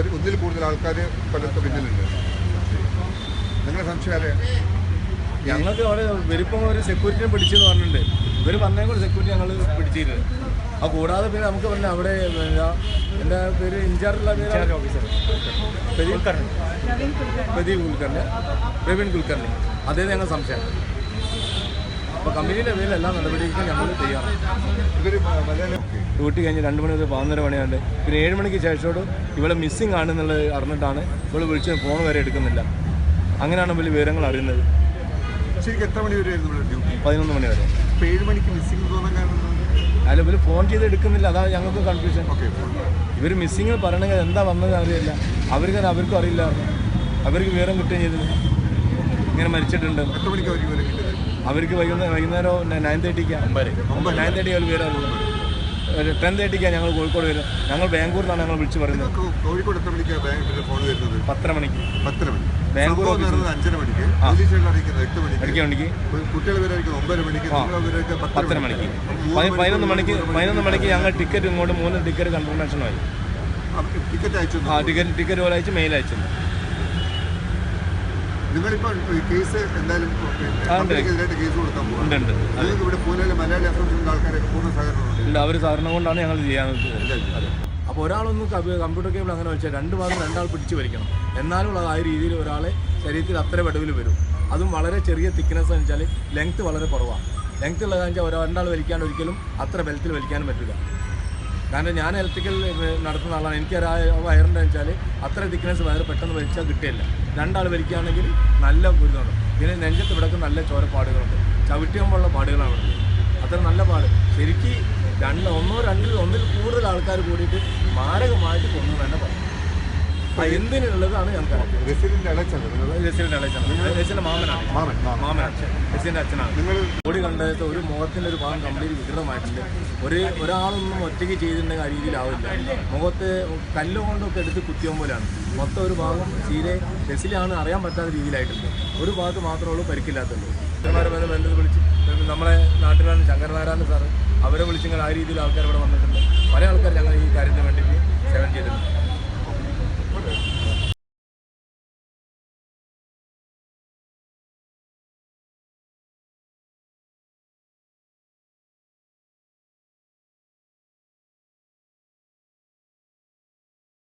ഒരു ഒന്നിൽ കൂടുതൽ ആൾക്കാർ കൊല്ലത്ത് പിന്നിലുണ്ട്. നിങ്ങളുടെ സംശയം അറിയാം ഞങ്ങൾക്ക് അവിടെ ഇവരിപ്പം ഒരു സെക്യൂരിറ്റിനെ പിടിച്ചെന്ന് പറഞ്ഞിട്ടുണ്ട്. ഇവർ പറഞ്ഞേ കൂടെ സെക്യൂരിറ്റി ഞങ്ങൾ പിടിച്ചിരുന്നത് ആ കൂടാതെ പിന്നെ നമുക്ക് പറഞ്ഞ അവിടെ എന്താ എന്റെ പേര്? ഇൻചാർജുള്ള പേര്? ഓഫീസർ. പ്രദീപ് കുൽക്കർണി. പ്രവീൺ കുൽക്കർണി. അദ്ദേഹം ഞങ്ങൾ സംശയം. അപ്പോൾ കമ്പനിയുടെ പേരിൽ എല്ലാ നടപടിക്കും ഞങ്ങൾ തയ്യാറാണ്. ഡ്യൂട്ടി കഴിഞ്ഞ് രണ്ട് മണി മുതൽ പതിനൊന്നര മണിയാണ്ട്. പിന്നെ ഏഴ് മണിക്ക് ശേഷമോട് ഇവളെ മിസ്സിംഗ് ആണെന്നുള്ളത് അറിഞ്ഞിട്ടാണ് ഇവൾ വിളിച്ച് ഫോൺ വരെ എടുക്കുന്നില്ല. അങ്ങനെയാണ് വലിയ വിവരങ്ങൾ അറിയുന്നത്. ശരിക്കും എത്ര മണി വരെ ഡ്യൂട്ടി? പതിനൊന്ന് മണി വരെ. ഏഴ് മണിക്ക് മിസ്സിംഗ് തോന്നാൻ കാരണം അല്ല ഇവർ ഫോൺ ചെയ്ത് എടുക്കുന്നില്ല. അതാണ് ഞങ്ങൾക്ക് കൺഫ്യൂഷൻ ഓക്കെ ഇവർ മിസ്സിങ് പറയണമെങ്കിൽ എന്താ വന്നത് അറിയില്ല. അവർക്ക് അവർക്കും അറിയില്ല. അവർക്ക് വിവരം കിട്ടുകയും ചെയ്തത് ഇങ്ങനെ മരിച്ചിട്ടുണ്ട്. അവർക്ക് വൈകുന്നേരം വൈകുന്നേരം നയൻ തേർട്ടിക്കാണ് നയൻ തേർട്ടി അവർ വരാറുള്ളത് ടെൻ തേർട്ടിക്കാണ് ഞങ്ങൾ കോഴിക്കോട് വരും. ഞങ്ങൾ ബാംഗ്ലൂർ നിന്നാണ് ഞങ്ങൾ വിളിച്ച് പറയുന്നത്. കോഴിക്കോട് എത്ര മണിക്കാണ് ബാങ്കിന്റെ ഫോൺ വരുന്നത്? പത്തര മണിക്ക്. പത്തര മണി. ബാംഗ്ലൂർ സംഭവം നടന്നത് അഞ്ചര മണിക്ക്. പോലീസ് സ്റ്റേഷൻ അറിയിക്കുന്നത് എട്ട് മണിക്ക്. മണിക്ക്? കുട്ടികൾ ഒമ്പത് മണിക്ക് പത്തര മണിക്ക്. പതി- പതിനൊന്ന് മണിക്ക് പതിനൊന്ന് മണിക്ക് ഞങ്ങൾ ടിക്കറ്റ് ഇങ്ങോട്ട് മൂന്ന് ടിക്കറ്റ് കൺഫർമേഷനുമായി ടിക്കറ്റ് അയച്ചു ആ ടിക്കറ്റ് ടിക്കറ്റ് പോലെ അയച്ച് മെയിൽ അയച്ചു നിങ്ങളിപ്പോൾ ഈ കേസ് എന്തായാലും. കേസ് കൊടുക്കാൻ പോകും ഉണ്ട് ഉണ്ട്. ഇവിടെ പൂനെയിലെ മലയാളി അസോസിയേഷന്റെ ആൾക്കാരെ പൂർണ സഹകരണമുണ്ട് ഉണ്ട്. അവർ കാരണം കൊണ്ടാണ് ഞങ്ങൾ ചെയ്യാൻ അപ്പോൾ ഒരാളൊന്നും കമ്പ്യൂട്ടർ കേബിൾ അങ്ങനെ വെച്ചാൽ രണ്ട് ഭാഗം രണ്ടാൾ പിടിച്ചു വലിക്കണം. എന്നാലും ഉള്ളത് ആ രീതിയിൽ ഒരാളെ ശരീരത്തിൽ അത്ര വെടവിൽ വരും. അതും വളരെ ചെറിയ തിക്നെസ് എന്ന് വെച്ചാൽ ലെങ്ത് വളരെ കുറവാണ് ലെങ്ത് ഉള്ളതെന്ന് വെച്ചാൽ ഒരാൾ രണ്ടാൾ വലിക്കാൻ ഒരിക്കലും അത്ര ബലത്തിൽ വലിക്കാനും പറ്റില്ല. കാരണം ഞാൻ ഇലക്ട്രിക്കൽ നടത്തുന്ന ആളാണ്. എനിക്ക് ആ വയറിന്റെ വെച്ചാൽ അത്ര തിക്നെസ് വയർ പെട്ടെന്ന് വലിച്ചാൽ കിട്ടിയില്ല രണ്ടാൾ വലിക്കുകയാണെങ്കിൽ നല്ല ഗുരുതാണ് പിന്നെ നെഞ്ചത്ത് ഇവിടൊക്കെ നല്ല ചോരപ്പാടുകളുണ്ട് ചവിട്ടിയുമ്പോഴുള്ള പാടുകളാണ് ഇവിടെ അത്ര നല്ല പാട്. ശരിക്കും രണ്ട് ഒന്നോ രണ്ടിൽ ഒന്നിൽ കൂടുതൽ ആൾക്കാർ കൂടിയിട്ട് മാരകമായിട്ട് കൊന്നു തന്നെ പറയും എന്തിനുള്ളതാണ് ഞങ്ങൾക്ക് മാമനാണ്. മാമനാണ് ജെസ്സിന്റെ അച്ഛനാണ്. നിങ്ങൾ ബോഡി കണ്ടത് ഒരു മുഖത്തിന്റെ ഒരു ഭാഗം കംപ്ലീറ്റ് വികൃതമായിട്ടുണ്ട്. ഒരു ഒരാളൊന്നും ഒറ്റയ്ക്ക് ചെയ്തിട്ടുണ്ടെങ്കിൽ ആ രീതിയിലാവില്ല. മുഖത്ത് കല്ലുകൊണ്ടൊക്കെ എടുത്ത് കുത്തിയ പോലെയാണ്. മൊത്തം ഒരു ഭാഗം തീരെ ബസ്സിലാണ് അറിയാൻ പറ്റാത്ത രീതിയിലായിട്ടുണ്ട്. ഒരു ഭാഗത്ത് മാത്രമേ ഉള്ളൂ പരിക്കില്ലാത്തുള്ളൂ. ബന്ധം ബന്ധത്തിൽ വിളിച്ച്? നമ്മളെ നാട്ടിലാണ് ശങ്കരനാരായണ സാറ്. അവരെ വിളിച്ചിങ്ങനെ ആ രീതിയിൽ ആൾക്കാർ ഇവിടെ വന്നിട്ടുണ്ട്. പല ആൾക്കാർ ഞങ്ങൾ ഈ കാര്യത്തിന് വേണ്ടിയിട്ട് സേവനം ചെയ്തിട്ടുണ്ട്.